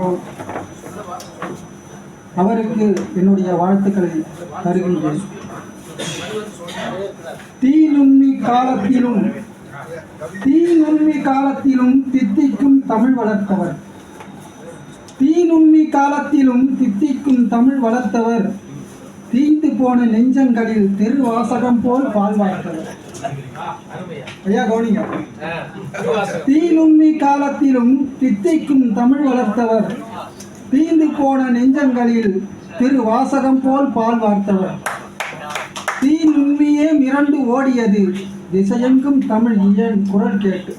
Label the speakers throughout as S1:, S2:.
S1: கொண்டிருக்கின்றோம் அவருக்கு என்னுடைய வாழ்த்துக்களை தருகின்றேன். தீ நுண்மி காலத்திலும் தீ நுண்மி காலத்திலும் தித்திக்கும் தமிழ் வளர்த்தவர். தீ நுண்மி காலத்திலும் தித்திக்கும் தமிழ் வளர்த்தவர் தீந்து போன நெஞ்சங்களில் திருவாசகம் போல் பால்வார்த்தவர் ஐயா கவுனிங்க. தீ காலத்திலும் தித்தைக்கும் தமிழ் வளர்த்தவர் தீந்து போன நெஞ்சங்களில் திரு வாசகம் போல் பால் வார்த்தவர் தீ நுண்மியே மிரண்டு ஓடியது திசையெங்கும் தமிழ் இயன் குரல் கேட்டு.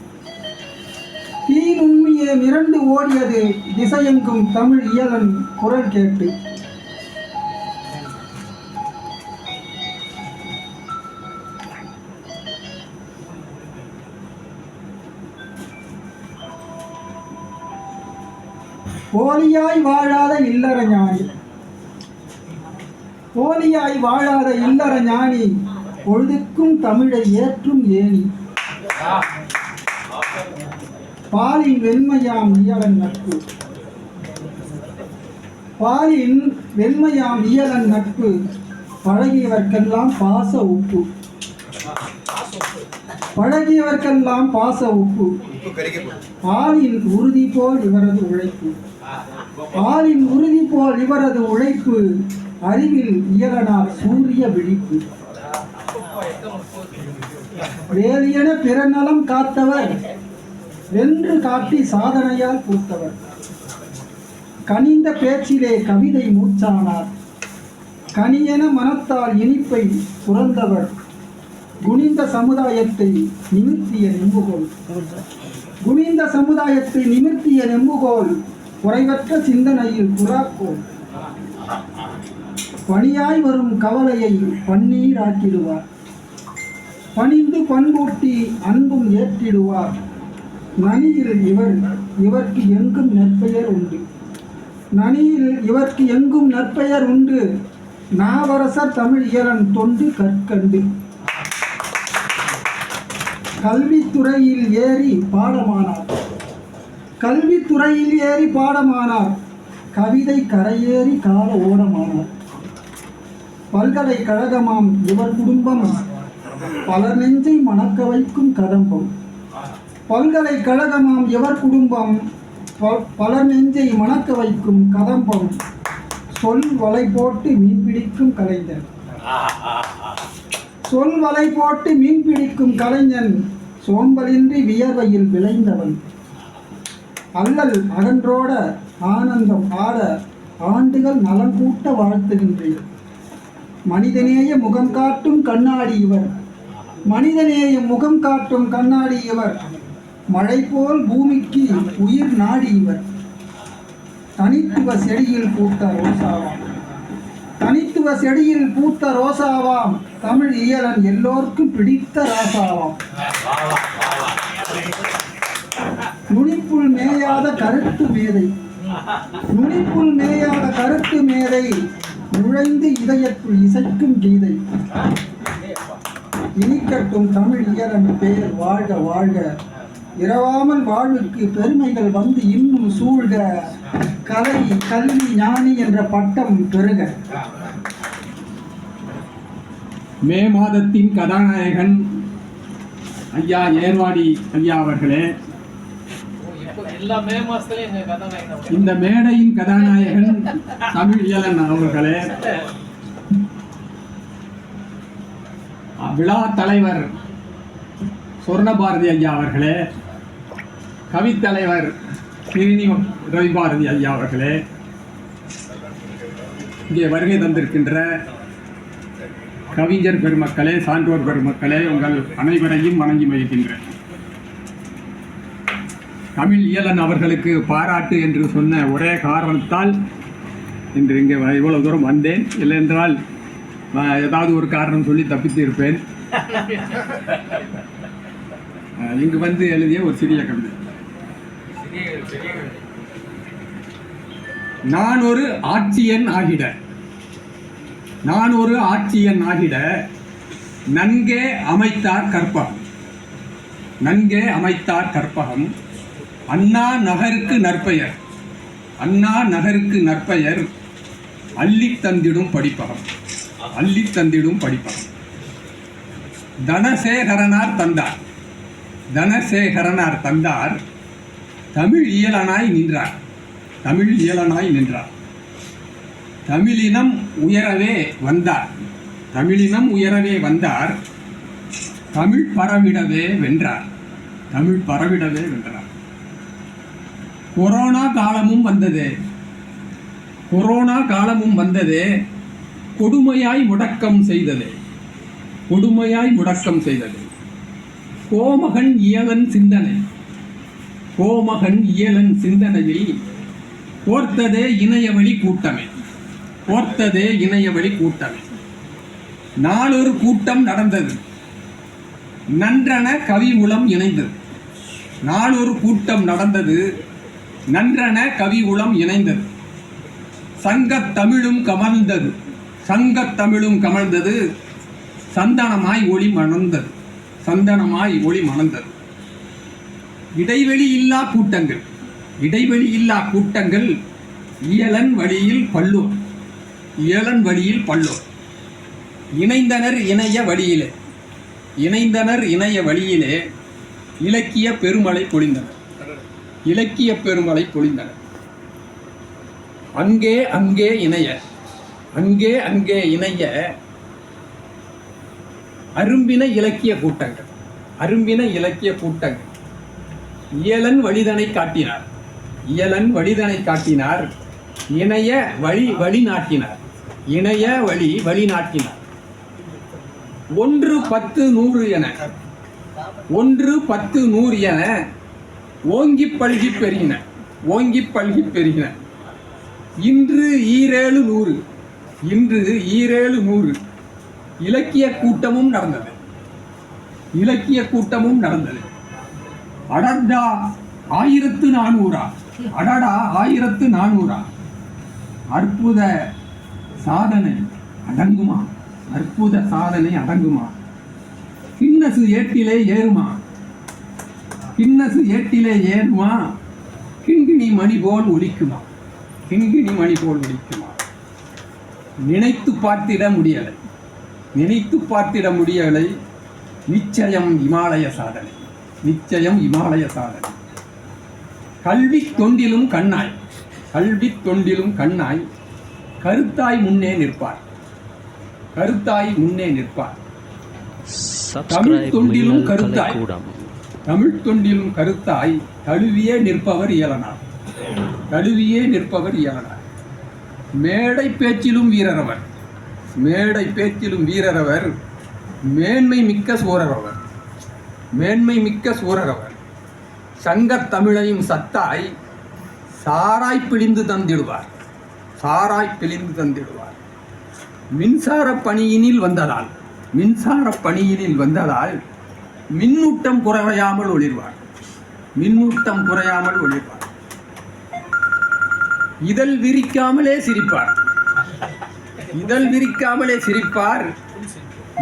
S1: தீ நுண்மியே மிரண்டு ஓடியது திசையெங்கும் தமிழ் இயலன் குரல் கேட்டு. போலியாய் வாழாத இல்லற ஞானி. போலியாய் வாழாத இல்லற ஞானி பொழுதுக்கும் தமிழை ஏற்றும் ஏணி. பாலின் வெண்மையாம் இயலன் நட்பு. பாலின் வெண்மையாம் இயலன் நட்பு பழகியவர்க்கெல்லாம் பாச உப்பு. பழகியவர்க்கெல்லாம் பாச உப்பு. ஆளின் உறுதி போல் இவரது உழைப்பு. ஆளின் உறுதி போல் இவரது உழைப்பு அறிவில் இயலனார் சூரிய விழிப்பு. வேலியென பிறநலம் காத்தவர் வென்று காட்டி சாதனையால் பூத்தவர். கனிந்த பேச்சிலே கவிதை மூச்சானார். கனியென மனத்தால் இனிப்பை துறந்தவர் குனிந்த சமுதாயத்தை நிமிர்த்திய நெம்புகோல் குனிந்த சமுதாயத்தை நிமிர்த்திய நெம்புகோல் குறைவற்ற சிந்தனையில் புறாக்கோல் பணியாய் வரும் கவலையை பன்னீராக்கிடுவார். பணிந்து பண்பூட்டி அன்பும் ஏற்றிடுவார். நனியில் இவர் இவர்க்கு எங்கும் நற்பெயர் உண்டு. நனியில் இவர்க்கு எங்கும் நற்பெயர் உண்டு. நாவரசர் தமிழ் இயலன் தொண்டு கற்கண்டு. கல்வித்துறையில் ஏறி பாடமானார். கல்வித்துறையில் ஏறி பாடமானார். கவிதை கரையேறி கால ஓடமானார். பல்கலைக்கழகமாம் இவர் குடும்பம் பலர் நெஞ்சை மணக்க வைக்கும் கதம்பம் பல்கலைக்கழகமாம் இவர் குடும்பம். ப- நெஞ்சை மணக்க வைக்கும் கதம்பம் சொல் வலை போட்டு மீன் பிடிக்கும் சொல் வலை போட்டு மீன் பிடிக்கும் கலைஞன். சோம்பலின்றி வியர்வையில் விளைந்தவன். அல்லல் அகன்றோட ஆனந்தம் ஆட ஆண்டுகள் நலம் கூட்ட வாழ்த்துகின்றேன். மனிதநேய முகம் காட்டும் கண்ணாடி இவர். மனிதநேய முகம் காட்டும் கண்ணாடி இவர். மழை போல் பூமிக்கு உயிர் நாடி இவர். தனித்துவ செடியில் பூத்த ரோசாவாம். தனித்துவ செடியில் பூத்த ரோசாவாம். தமிழ் இயலன் எல்லோர்க்கும் பிடித்த ராசாவாம். நுனிப்புள் மேயாத கருத்து மேதை. நுனிப்புள் மேயாத கருத்து மேதை நுழைந்து இதயத்துள் இசைக்கும் கீதை. இனிக்கட்டும் தமிழ் இயலன் பெயர் வாழ்க வாழ்க. இரவாமல் வாழ்வுக்கு பெருமைகள் வந்து இன்னும் சூழ்க. கலை கல்வி ஞானி என்ற பட்டம் பெருக
S2: மே மாதத்தின் கதாநாயகன் ஐயா ஏர்வாடி ஐயா அவர்களே
S3: இப்போ எல்லா மே மாசத்துலயும் எங்க கதாநாயகன்
S2: இந்த மேடையின் கதாநாயகன் தமிழ் இயலன் அவர்களே. விழா தலைவர் சொர்ணபாரதி ஐயா அவர்களே. கவித்தலைவர் கிரினி ரவிபாரதி ஐயா அவர்களே. இங்கே வருகை தந்திருக்கின்ற கவிஞர் பெருமக்களே சான்றோர் பெருமக்களே உங்கள் அனைவரையும் வணங்கி மகிழ்கின்றேன். தமிழ் இயலன் அவர்களுக்கு பாராட்டு என்று சொன்ன ஒரே காரணத்தால் இன்று இங்கே இவ்வளவு தூரம் வந்தேன். இல்லையென்றால் நான் ஏதாவது ஒரு காரணம் சொல்லி தப்பித்து இருப்பேன். இங்கு வந்து எழுதிய ஒரு சிறிய கவிதை. நான் ஒரு ஆட்சியன் ஆகிட. நான் ஒரு ஆட்சியன் ஆகிட. நன்கே அமைத்தார் கற்பகம். நன்கே அமைத்தார் கற்பகம். அண்ணா நகருக்கு நற்பெயர். அண்ணா நகருக்கு நற்பெயர் அள்ளித் தந்திடும் படிப்பகம். அள்ளித் தந்திடும் படிப்பகம். தனசேகரனார் தந்தார். தனசேகரனார் தந்தார். தமிழ் இயலனாய் நின்றார். தமிழ் இயலனாய் நின்றார். தமிழினம் உயரவே வந்தார். தமிழினம் உயரவே வந்தார். தமிழ் பரவிடவே வென்றார். தமிழ் பரவிடவே வென்றார். கொரோனா காலமும் வந்தது. கொரோனா காலமும் வந்தது. கொடுமையாய் முடக்கம் செய்தது. கொடுமையாய் முடக்கம் செய்தது. கோமகன் இயலன் சிந்தனை. கோமகன் இயலன் சிந்தனையில் கோர்த்ததே இணையவழி கூட்டமை. கோர்த்ததே இணையவழி கூட்டமை. நாளொரு கூட்டம் நடந்தது. நன்றன கவி இணைந்தது. நாளொரு கூட்டம் நடந்தது. நன்றன கவி உளம் இணைந்தது. சங்கத் தமிழும் கமழ்ந்தது சங்கத் தமிழும் கமழ்ந்தது சந்தனமாய் ஒளி மணந்தது. சந்தனமாய் ஒளி மணந்தது. இடைவெளி இல்லா கூட்டங்கள். இடைவெளி இல்லா கூட்டங்கள் இயலன் வழியில் பல்லோர். இயலன் வழியில் பல்லோர். இணைந்தனர் இணைய வழியிலே. இணைந்தனர் இணைய வழியிலே இலக்கிய பெருமழை பொழிந்தனர். இலக்கிய பெருமலை பொழிந்தனர் அங்கே அங்கே இணைய அங்கே அங்கே இணைய அரும்பின இலக்கிய கூட்டங்கள் அரும்பின இலக்கிய கூட்டங்கள். இயலன் வழிதனை காட்டினார் இயலன் வழிதனை காட்டினார் இணைய வழி வழி நாட்டினார் இணைய வழி வழி நாட்டினார் ஒன்று பத்து நூறு என ஒன்று பத்து நூறு என ஓங்கி பல்கி பெருகின ஓங்கி பல்கி பெருகின. இன்று ஈரேழு நூறு இன்று ஈரேழு நூறு. இலக்கிய கூட்டமும் நடந்தது. இலக்கிய கூட்டமும் நடந்தது. அடடா ஆயிரத்து நானூறா. அடடா ஆயிரத்து நானூறா. அற்புத சாதனை அடங்குமா? அற்புத சாதனை அடங்குமா? கின்னசு ஏட்டிலே ஏறுமா? கின்னசு ஏட்டிலே ஏறுமா? கிண்கிணி மணி போல் ஒலிக்குமா? கிண்கிணி மணி போல் ஒலிக்குமா? நினைத்து பார்த்திட முடியலை. நினைத்து பார்த்திட முடியலை. நிச்சயம் இமாலய சாதனை. நிச்சயம் இமாலய சாதனை. கல்வி தொண்டிலும் கண்ணாய். கல்வி தொண்டிலும் கண்ணாய். கருத்தாய் முன்னே நிற்பார். கருத்தாய் முன்னே நிற்பார். தமிழ் தொண்டிலும் கருத்தாய். தமிழ் தொண்டிலும் கருத்தாய் தழுவியே நிற்பவர் இயலனார். தழுவியே நிற்பவர் இயலனார். மேடை பேச்சிலும் வீரரவர். மேடை பேச்சிலும் வீரரவர். மேன்மை மிக்க சூரரவர். மேன்மை மிக்க சூரரவர். சங்கத் தமிழையும் சத்தாய் சாராய் பிழிந்து தந்திடுவார். சாராய் பிழிந்து தந்திடுவார். மின்சார பணியினில் வந்ததால் மின்சார பணியினில் வந்ததால் மின்னூட்டம் குறையாமல் ஒளிர்வார். மின்னூட்டம் குறையாமல் ஒளிர்வார். இதழ் விரிக்காமலே சிரிப்பார். இதழ் விரிக்காமலே சிரிப்பார்.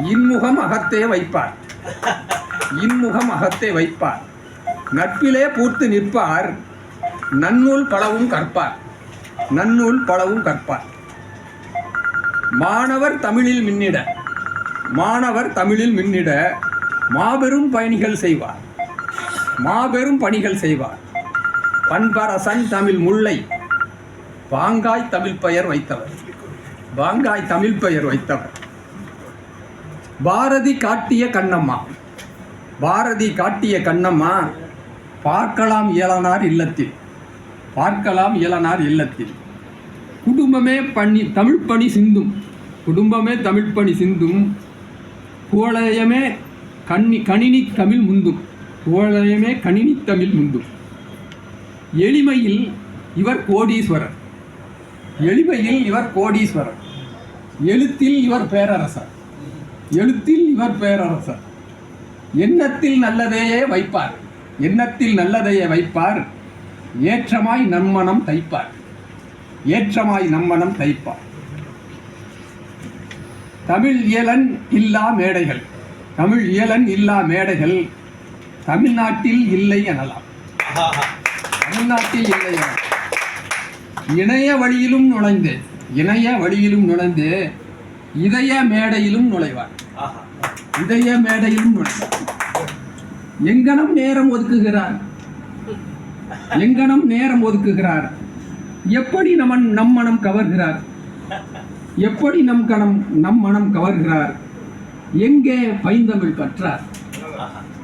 S2: இன்முகம் அகத்தே வைப்பார். இன்முகம் அகத்தே வைப்பார். நட்பிலே பூர்த்து நிற்பார். நன்னூல் பலவும் கற்பார். நன்னூல் பலவும் கற்பார். மாணவர் தமிழில் மின்னிட. மாணவர் தமிழில் மின்னிட. மாபெரும் பயணிகள் செய்வார். மாபெரும் பணிகள் செய்வார். பண்பரசன் தமிழ் முல்லை பாங்காய் தமிழ் பெயர் வைத்தவர். பாங்காய் தமிழ் பெயர் வைத்தவர். பாரதி காட்டிய கண்ணம்மா. பாரதி காட்டிய கண்ணம்மா பார்க்கலாம் இயலனார் இல்லத்தில். பார்க்கலாம் இயலனார் இல்லத்தில். குடும்பமே பண்ணி தமிழ் பணி சிந்தும். குடும்பமே தமிழ் பணி சிந்தும். கோளையமே கண்ணி கணினி தமிழ் முந்தும் கோளையமே கணினி தமிழ் முந்தும் எளிமையில் இவர் கோடீஸ்வரர். எளிமையில் இவர் கோடீஸ்வரர். எழுத்தில் இவர் பேரரசர். எழுத்தில் இவர் பேரரசர். எண்ணத்தில் நல்லதையே வைப்பார். எண்ணத்தில் நல்லதையே வைப்பார். ஏற்றமாய் நன்மனம் தைப்பார். ஏற்றமாய் நம்மனம் தைப்பார். தமிழ் இயலன் இல்லா மேடைகள். தமிழ் இயலன் இல்லா மேடைகள் தமிழ்நாட்டில் இல்லை எனலாம். தமிழ்நாட்டில் இல்லை இணைய வழியிலும் நுழைந்து இணைய வழியிலும் நுழைந்து இதய மேடையிலும் நுழைவார். இதய மேடையிலும் நுழைவார். எங்கனம் நேரம் ஒதுக்குகிறார்? எங்கனம் நேரம் ஒதுக்குகிறார்? எப்படி நமன் நம் மனம் கவர்கிறார்? எப்படி நம் கணம் நம் மனம் கவர்கிறார்? எங்கே பைந்தமிழ் கற்றார்?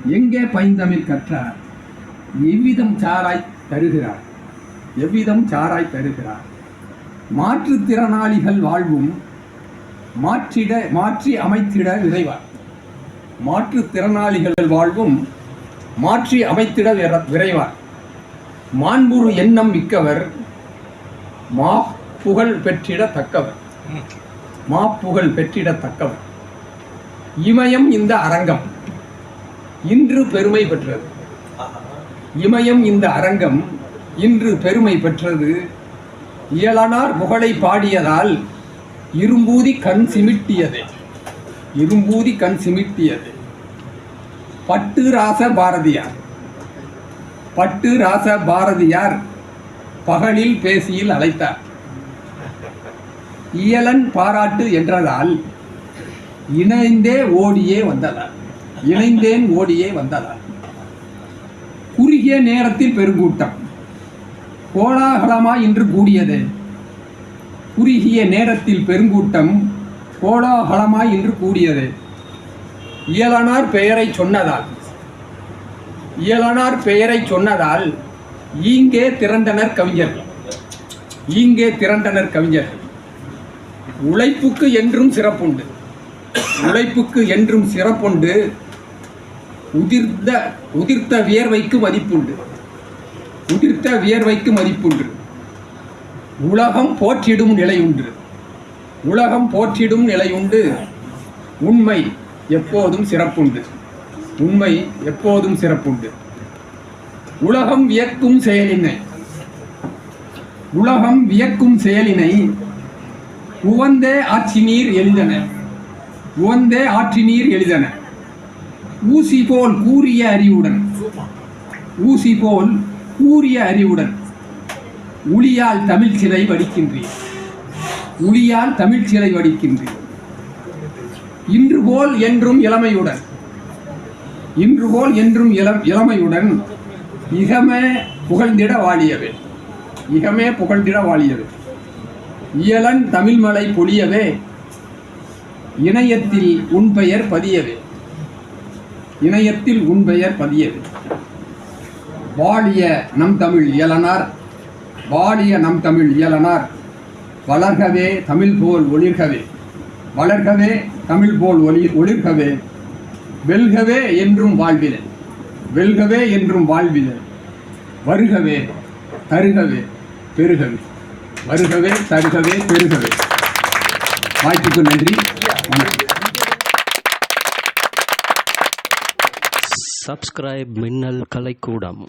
S2: எங்கே பைந்தமிழ் கற்றார்? எவ்விதம் சாராய் தருகிறார்? எவ்விதம் சாராய் தருகிறார்? மாற்றுத்திறனாளிகள் வாழ்வும் மாற்றிட மாற்றி அமைத்திட விரைவார் மாற்றுத்திறனாளிகள் வாழ்வும் மாற்றி அமைத்திட விர- விரைவார் மாண்புரு எண்ணம் மிக்கவர் மா புகழ் பெற்றிடத்தக்கவர். மா புகழ் பெற்றிடத்தக்கவர். இமயம் இந்த அரங்கம். இன்று பெருமை பெற்றது. இமயம் இந்த அரங்கம் இன்று பெருமை பெற்றது. இயலனார் புகழை பாடியதால் இரும்பூதி கண் சிமிட்டியது. இரும்பூதி கண் சிமிட்டியது. பட்டு ராச பாரதியார். பட்டு ராச பாரதியார் பகலில் பேசியில் அழைத்தார். இயலன் பாராட்டு என்றதால் இணைந்தே ஓடியே வந்ததால் இணைந்தேன் ஓடியே வந்ததால் குறுகிய நேரத்தில் பெருங்கூட்டம். கோலாகலமாய் இன்று கூடியது. குறுகிய நேரத்தில் பெருங்கூட்டம் கோலாகலமாய் இன்று கூடியது. இயலனார் பெயரை சொன்னதால் இயலனார் பெயரை சொன்னதால் ஈங்கே திரண்டனர் கவிஞர்கள் ஈங்கே திரண்டனர் கவிஞர்கள் உழைப்புக்கு என்றும் சிறப்புண்டு. உழைப்புக்கு என்றும் சிறப்புண்டு. உதிர்ந்த உதிர்த்த வியர்வைக்கு மதிப்புண்டு. உதிர்த்த வியர்வைக்கு மதிப்புண்டு. உலகம் போற்றிடும் நிலை உண்டு உலகம் போற்றிடும் நிலை உண்டு உண்மை எப்போதும் சிறப்புண்டு. உண்மை எப்போதும் சிறப்புண்டு. உலகம் வியக்கும் செயலினை. உலகம் வியக்கும் செயலினை. உவந்தே ஆட்சி நீர் எளிதன உவந்தே ஆற்றி நீர் எளிதன ஊசி போல் கூறிய அறிவுடன். ஊசி போல் கூறிய அறிவுடன். உளியால் தமிழ் சிலை வடிக்கின்றீர் உளியால் தமிழ் சிலை வடிக்கின்றீர் இன்று போல் என்றும் இளமையுடன். இன்று போல் என்றும் இளம் இளமையுடன் இகமே புகழ்ந்திட வாழியவே. இகமே புகழ்ந்திட வாழியவே. இயலன் தமிழ்மலை பொழியவே. இணையத்தில் உன் பெயர் பதியவே. இணையத்தில் உன் பெயர் பதியவே. வாழிய நம் தமிழ் இயலனார் வாழிய நம் தமிழ் இயலனார் வளர்கவே தமிழ் போல் ஒளிர்கவே. வளர்கவே தமிழ் போல் ஒளி ஒளிர்கவே. வெல்கவே என்றும் வாழ்விலே. வெல்கவே என்றும் வாழ்விலே. வருகவே தருகவே பெருகவே. வருகவே தருகவே பெருகவே. வாய்ப்புக்கு நன்றி.
S4: சப்ஸ்கிரைப் மின்னல் கலைக்கூடம்.